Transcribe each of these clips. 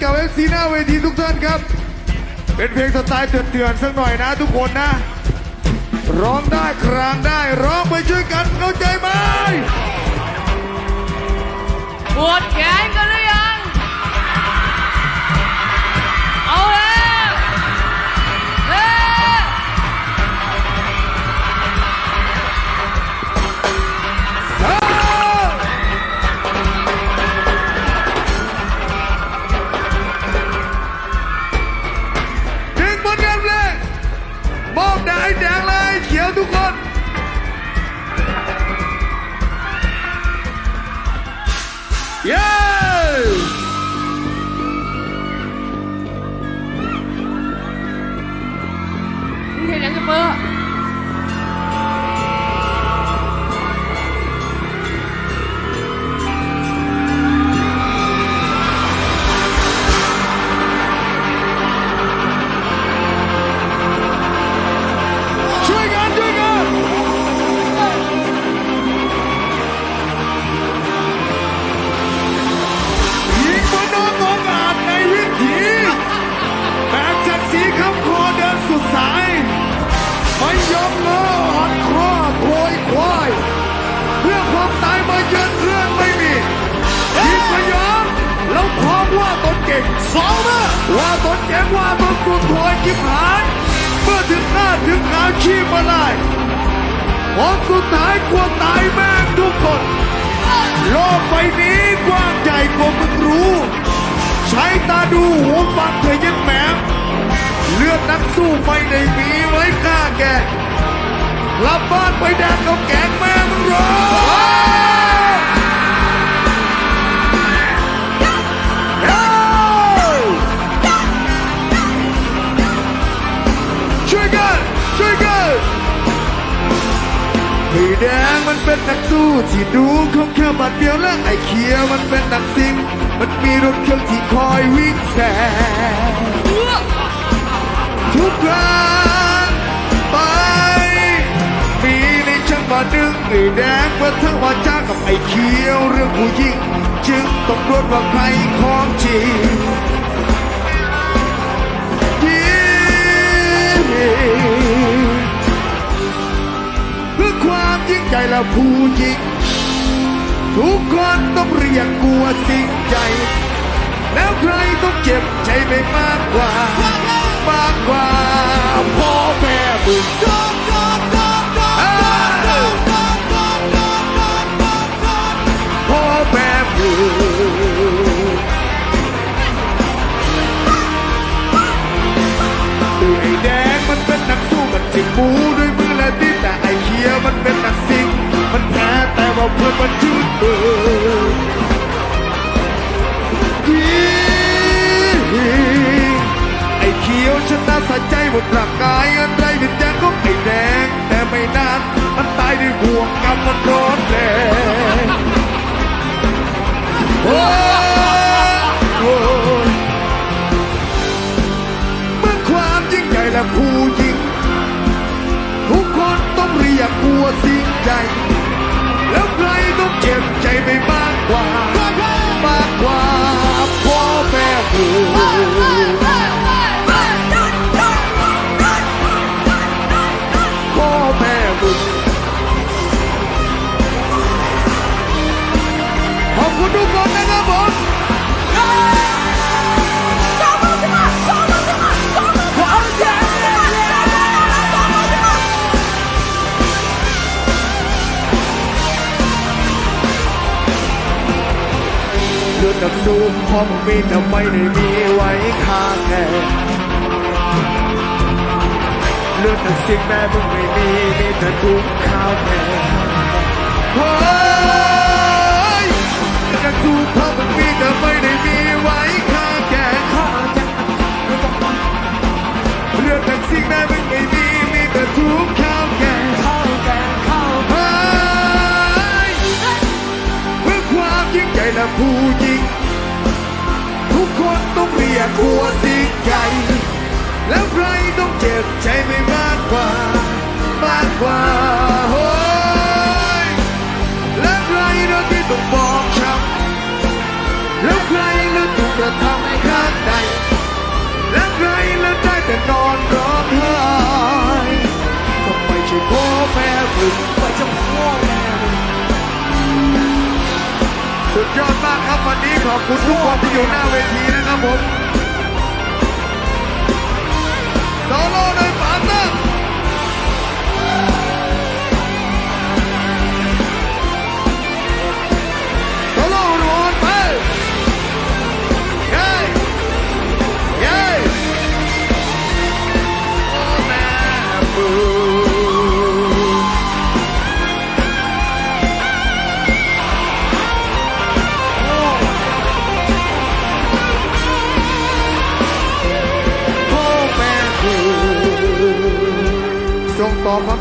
กับเอฟซีหน้าเวทีทุกท่านครับ เป็นเพลงสไตล์เถื่อนๆสักหน่อยนะทุกคนนะ ร้องได้ครางได้ร้องไปช่วยกันเข้าใจไหมปวดแขนกันหรือยัง เก่งสองมาว่าตนเก่งว่าตนสุดถอยกิบหายเมื่อถึงหน้าถึงหาชีพมาได้ผลสุดท้ายกลัวตายแม่งทุกคน โลกใบนี้กว้างใหญ่กว่ามึงรู้ ใช้ตาดูหูฟังเธอยันแหมเลือดนักสู้ไม่ได้มีไว้ฆ่าแกกลับบ้านไปแดกกับแกงแม่มึงรอ แดงมันเป็นนักสู้ที่ดูเขาแค่บัดเดียวและไอ้เขียวมันเป็นนักซิ่งมันมีรถเครื่องที่คอยวิ่งแซงทุกครั้งไป มีในช่างมาดึงไอ้แดงเพื่อทั้งวาจากับไอ้เขียวเรื่องผู้หญิงจึงต้องรวดว่าใครของจริง ภูยิง ทุกคนต้องเรียกกลัวสิ่งใจ แล้วใครต้องเจ็บใจไปมากกว่า มากกว่าพ่อแม่มึง เพื่อนมันยืดเบืไอ้เขียวชนะสะใจหมดร่างกายอันไรวิญญาณของไอ้แดง แต่ไม่นานมันตายด้วยบ่วงกรรมมันร้อนแรง ลือดนักสู้พ่อมึงมีแต่ไม่ได้มีไว้ข้างแกเลือดนักสิ่งแม่มึงไม่มีมีแต่ทุกข้าวแกเฮ้ยเลือดนักสู้พ่อมึงมีแต่ไม่ได้มีไว้ข้างแก่เลือดนักสิ่งแม่มึงไม่มีมีแต่ทุกข์ข้าวแกเฮ้ยเพื่อความยิ่งใหญ่และผู้ยิ่ง เปียกหัวสีใหญ่แล้วใครต้องเจ็บใจไม่มากกว่า มากกว่าโอ้ยแล้วใครเราที่ต้องบอก วันนี้ขอบคุณทุกคนที่อยู่หน้าเวทีนะครับผม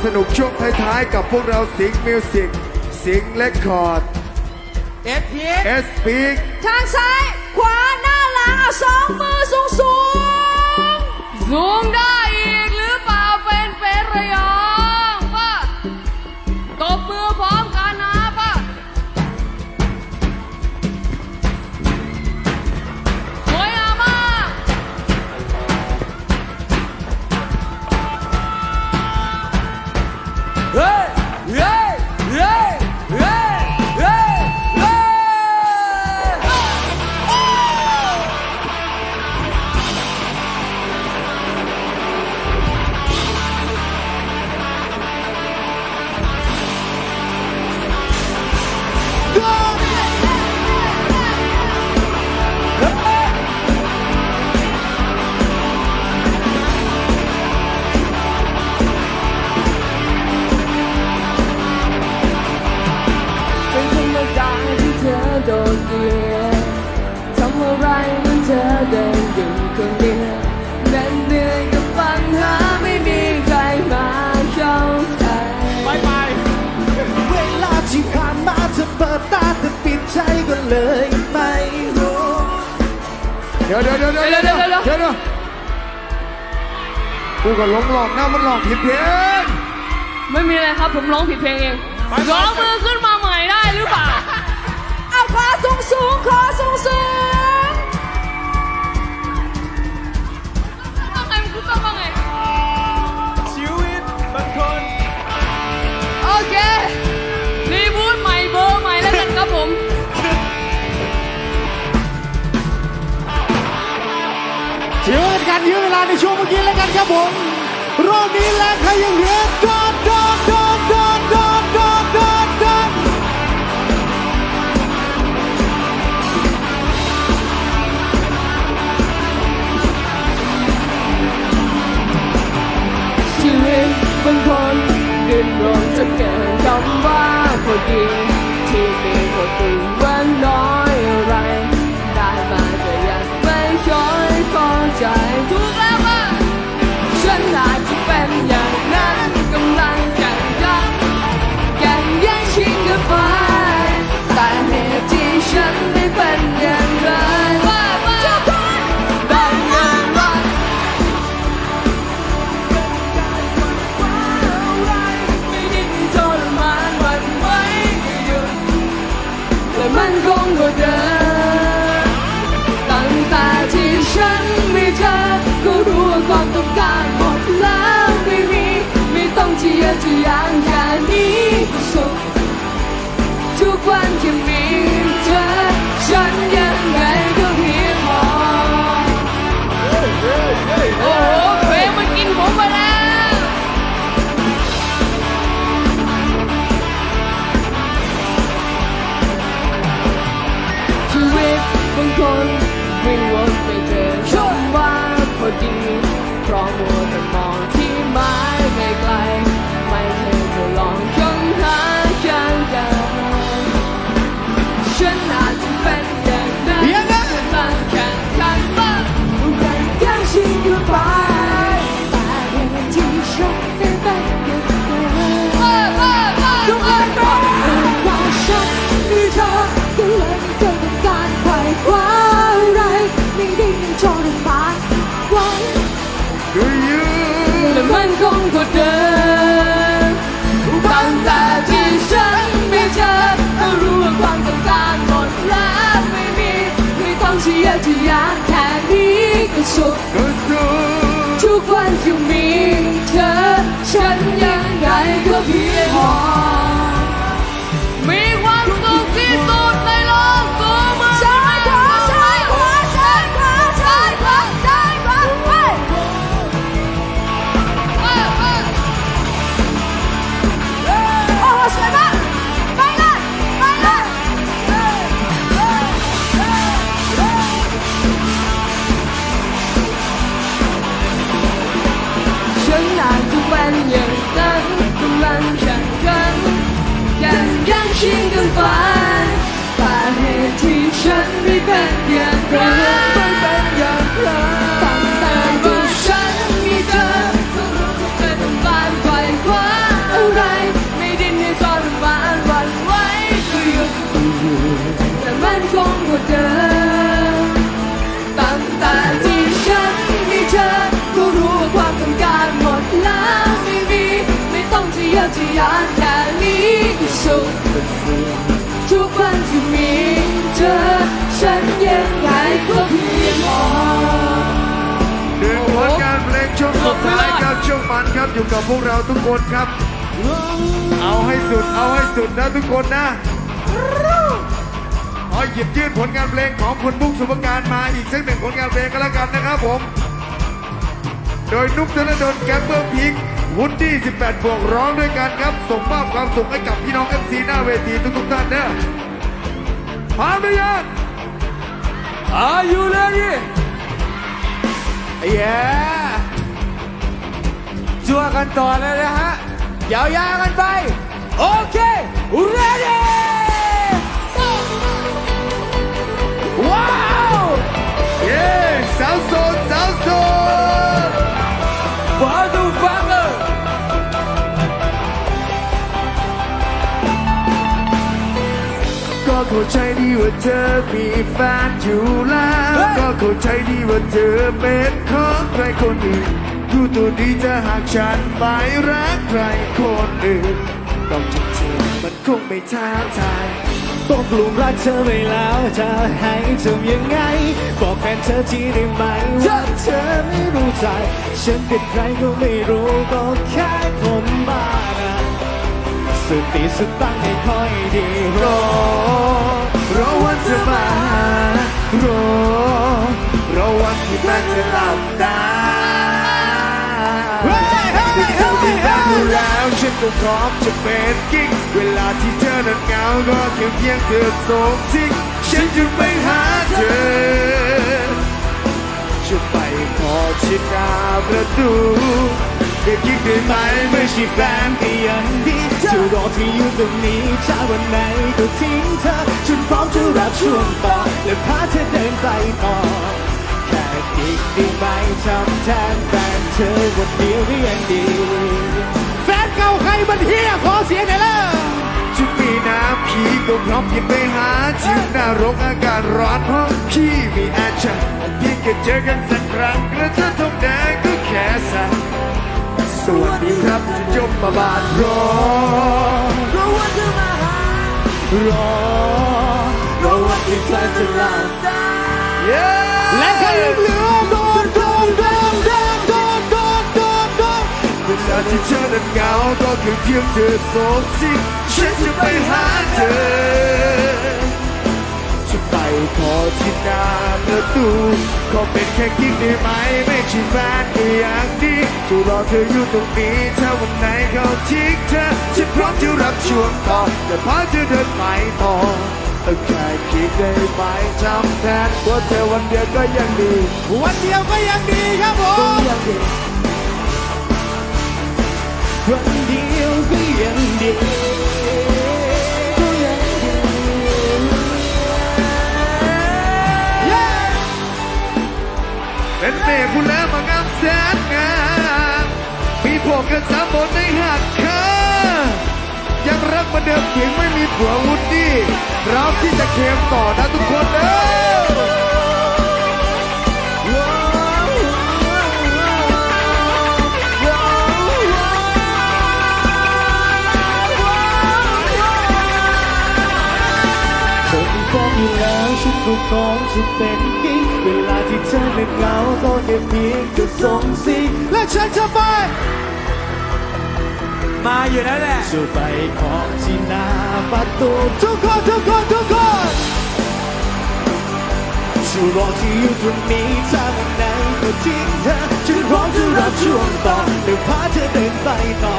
สนุกช่วงท้ายๆ กับพวกเราสิงห์มิวสิกสิงห์เลคคอร์ด เอสพีเอสพีทางซ้าย เดี๋ยวเดี๋ยวเดี๋ยวเดี๋ยวเดี๋ยวเดี๋ยวกูก็หลงหลอกนะมันหลอกผิดเพลงไม่มีอะไรครับผมร้องผิดเพลงเองร้องมือขึ้นมาใหม่ได้หรือเปล่าเอาขอสูงสูงขอสูงสูง รอบนี้แรงใครยังเหลือดอดดอดดอดดอดดอดดอดดอดดอดชีวิตบางคนดิ้นรนจะเกินคำว่าพอดี วันที่มีเธอฉันยัง จะเยอะจะยากแค่นี้ก็สุขทุกวันที่มีเธอ ฉันยังไงก็พียพอมีความสุขที่สุด ช่วงมันครับอยู่กับพวกเราทุกคนครับ เอาให้สุดเอาให้สุดนะทุกคนนะขอหยิบยื่นผลงานเพลงของคุณบุ๊กสุภการมาอีกสักหนึ่งผลงานเพลงก็แล้วกันนะครับผม โดยนุกธนดลแกมเบอร์พิงวุฒิ18 บวกร้องด้วยกันครับส่งมอบความสุขให้กับพี่น้องเอฟซีหน้าเวทีทุกๆท่านเด้อพร้อมหรือยัง Are you ready Yeah จัวกันต่อเลยนะฮะยาวๆกันไป โอเค ready ว้าว เย้สาวโสดสาวโสดว้าวดูฟังเลยก็เข้าใจดีว่าเธอมีแฟนอยู่แล้ว ก็เข้าใจดีว่าเธอเป็นของใครคนอื่น รู้ตัวดีจะหากฉันไม่รักใครคนอื่นต้องจริงๆมันคงไม่ท้าทายตกหลุมรักเธอไปแล้วจะให้ทำยังไง บอกแฟนเธอทีได้ไหมว่าเธอไม่รู้ใจ ฉันเป็นใครก็ไม่รู้ก็แค่คนบ้านะสติสตังค์ไม่ค่อยดีรอรอวันเธอมาหารอรอวันที่แฟนจะหลับตา ก็พร้อมจะเป็นกิ๊กเวลาที่เธอนั้นเหงาก็เพียงเพียงเธอส่งซิกฉันจะไปหาเธอ จะไปขอชิดหน้าประตูเด็กกิ๊กได้ไหมไม่ใช่แฟนก็ยังดีจะรอที่อยู่ตรงนี้ถ้าวันไหนก็ทิ้งเธอฉันพร้อมจะรับช่วงต่อและพาเธอเดินไปต่อแค่กิ๊กได้ไหมทำแทนแฟนเธอวันเดียวก็ยังดี ใครมันเฮียขอเสียงหน่อยแล้วชุดมีน้ำพีก็พร้อมยินไปหาที่หน้าโรงอากาศร้อนเพราะพี่มีอาจารย์เพียงแค่เจอกันสักครั้งกระเธอทงแดงก็แค่สั่นสวัสดีครับจะยมมาบาดรอรู้ว่าเธอมาหารอรอวันที่เธอจะลับตาเย้และใครเหลือ ที่เธอนั้นเหงาก็คือเพียงเธอโสดสิฉันจะไปหาเธอจะไปขอที่หน้าประตูขอเป็นแค่กิ๊กได้ไหมไม่ใช่แฟนก็อย่างดีจะรอเธออยู่ตรงนี้ถ้าวันไหนเขาทิ้งเธอฉันพร้อมจะรับช่วงต่อแต่พาเธอเดินไปต่อเอาแค่กิ๊กได้ไหมจำแทนว่าเธอวันเดียวก็ยังดี วันเดียวก็ยังดีครับผม ยังดีวันเดียวก็ยังดีเป็นเมฆผู้แล้วมางามแสนงามมีพวกกันสามบนในหักคายังรักมาเดิมเพียงไม่มีผัววุฒิพร้อมที่จะเค็มต่อนะทุกคนเด้อ ฉันก็พร้อมจะเป็นกิ๊กเวลาที่เธอเป็นเหงาก็แค่เพียงจะส่งสิและฉันจะไป มาอยู่แล้วแหละจะไปขอที่หน้าประตูทุกคนทุกคนทุกคนจะรอที่อยู่ตรงนี้ถ้าวันไหนก็ทิ้งเธอฉันพร้อมจะรับช่วงต่อเดี๋ยวพาเธอเดินไปต่อ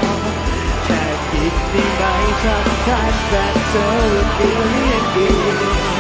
แค่คิดดีไหมทำแทนแฟนเธอวันเดียวยังดีก็ยังดี